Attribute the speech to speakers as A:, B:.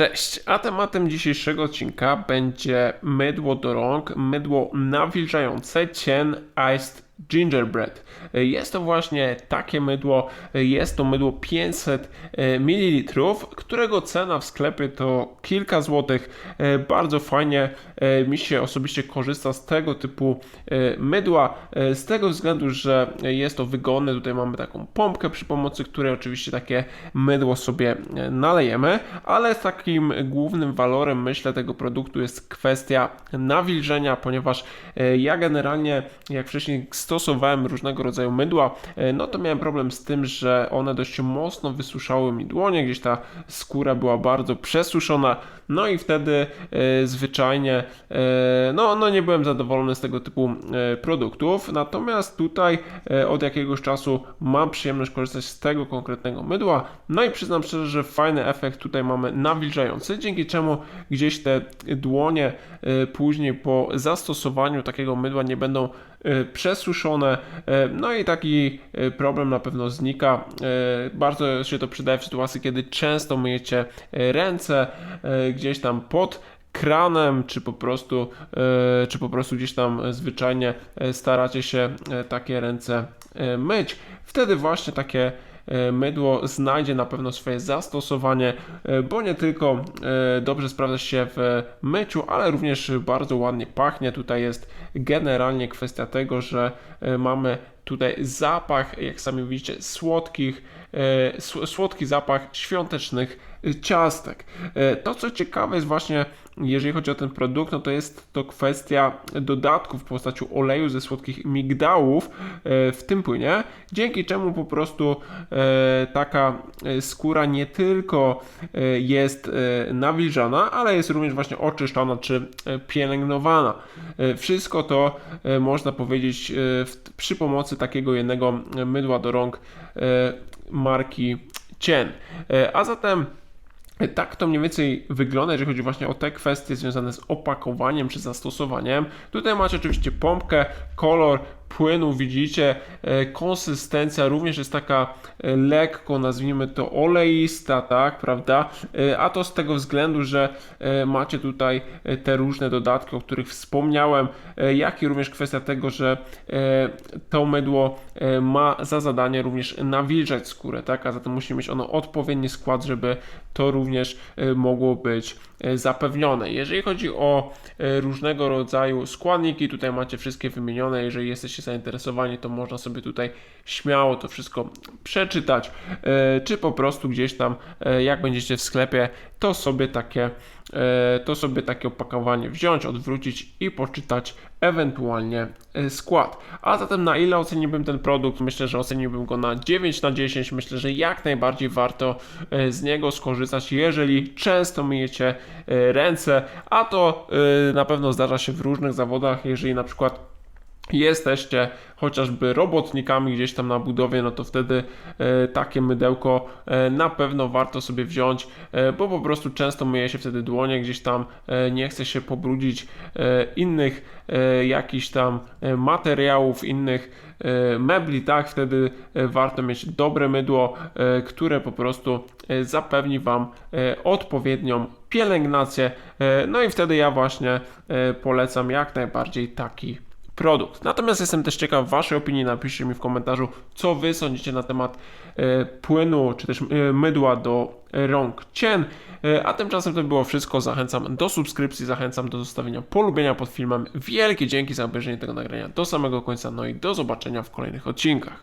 A: Cześć, a tematem dzisiejszego odcinka będzie mydło do rąk, mydło nawilżające Cien Iced Gingerbread. Jest to właśnie takie mydło, jest to mydło 500 ml, którego cena w sklepie to kilka złotych. E, Bardzo fajnie e, mi się osobiście korzysta z tego typu e, mydła, e, z tego względu, że jest to wygodne. Tutaj mamy taką pompkę, przy pomocy której oczywiście takie mydło sobie e, nalejemy, ale takim głównym walorem, myślę, tego produktu jest kwestia nawilżenia, ponieważ e, ja generalnie, jak wcześniej stosowałem różnego rodzaju mydła, e, no to miałem problem z tym, że one dość mocno wysuszały mi dłonie, gdzieś ta skóra była bardzo przesuszona, no i wtedy e, zwyczajnie, e, no, no nie byłem zadowolony z tego typu produktów, natomiast tutaj od jakiegoś czasu mam przyjemność korzystać z tego konkretnego mydła, no i przyznam szczerze, że fajny efekt tutaj mamy nawilżający, dzięki czemu gdzieś te dłonie później po zastosowaniu takiego mydła nie będą przesuszone. E, No i taki e, problem na pewno znika. E, Bardzo się to przydaje w sytuacji, kiedy często myjecie e, ręce e, gdzieś tam pod kranem, czy po prostu, e, czy po prostu gdzieś tam zwyczajnie e, staracie się e, takie ręce e, myć. Wtedy właśnie takie e, mydło znajdzie na pewno swoje zastosowanie, e, bo nie tylko e, dobrze sprawdza się w myciu, ale również bardzo ładnie pachnie. Tutaj jest generalnie kwestia tego, że e, mamy tutaj zapach, jak sami widzicie, słodkich, e, sł- słodki zapach świątecznych e, ciastek. E, To, co ciekawe jest właśnie, jeżeli chodzi o ten produkt, no to jest to kwestia dodatków w postaci oleju ze słodkich migdałów e, w tym płynie, dzięki czemu po prostu e, taka e, skóra nie tylko e, jest e, nawilżana, ale jest również właśnie oczyszczana czy e, pielęgnowana. E, Wszystko to e, można powiedzieć e, przy pomocy takiego jednego mydła do rąk e, marki Cien. E, A zatem tak to mniej więcej wygląda, jeżeli chodzi właśnie o te kwestie związane z opakowaniem czy zastosowaniem. Tutaj macie oczywiście pompkę, kolor płynu, widzicie, e, konsystencja również jest taka e, lekko, nazwijmy to oleista, tak, prawda? E, A to z tego względu, że macie tutaj te różne dodatki, o których wspomniałem, jak i również kwestia tego, że to mydło ma za zadanie również nawilżać skórę, tak? A zatem musi mieć ono odpowiedni skład, żeby to również mogło być zapewnione. Jeżeli chodzi o różnego rodzaju składniki, tutaj macie wszystkie wymienione. Jeżeli jesteście zainteresowani, to można sobie tutaj śmiało to wszystko przeczytać, e, czy po prostu gdzieś tam, e, jak będziecie w sklepie, to sobie takie, e, to sobie takie opakowanie wziąć, odwrócić i poczytać ewentualnie skład. A zatem na ile oceniłbym ten produkt? Myślę, że oceniłbym go na 9 na 10. Myślę, że jak najbardziej warto z niego skorzystać, jeżeli często myjecie ręce, a to na pewno zdarza się w różnych zawodach, jeżeli na przykład jesteście chociażby robotnikami gdzieś tam na budowie, no to wtedy e, takie mydełko e, na pewno warto sobie wziąć, e, bo po prostu często myje się wtedy dłonie, gdzieś tam nie chce się pobrudzić innych jakichś tam materiałów, innych mebli, tak, wtedy warto mieć dobre mydło, które po prostu zapewni Wam odpowiednią pielęgnację, no i wtedy ja właśnie polecam jak najbardziej taki produkt. Natomiast jestem też ciekaw Waszej opinii. Napiszcie mi w komentarzu, co Wy sądzicie na temat e, płynu czy też e, mydła do rąk cien. E, a tymczasem to było wszystko. Zachęcam do subskrypcji, zachęcam do zostawienia polubienia pod filmem. Wielkie dzięki za obejrzenie tego nagrania do samego końca. No i do zobaczenia w kolejnych odcinkach.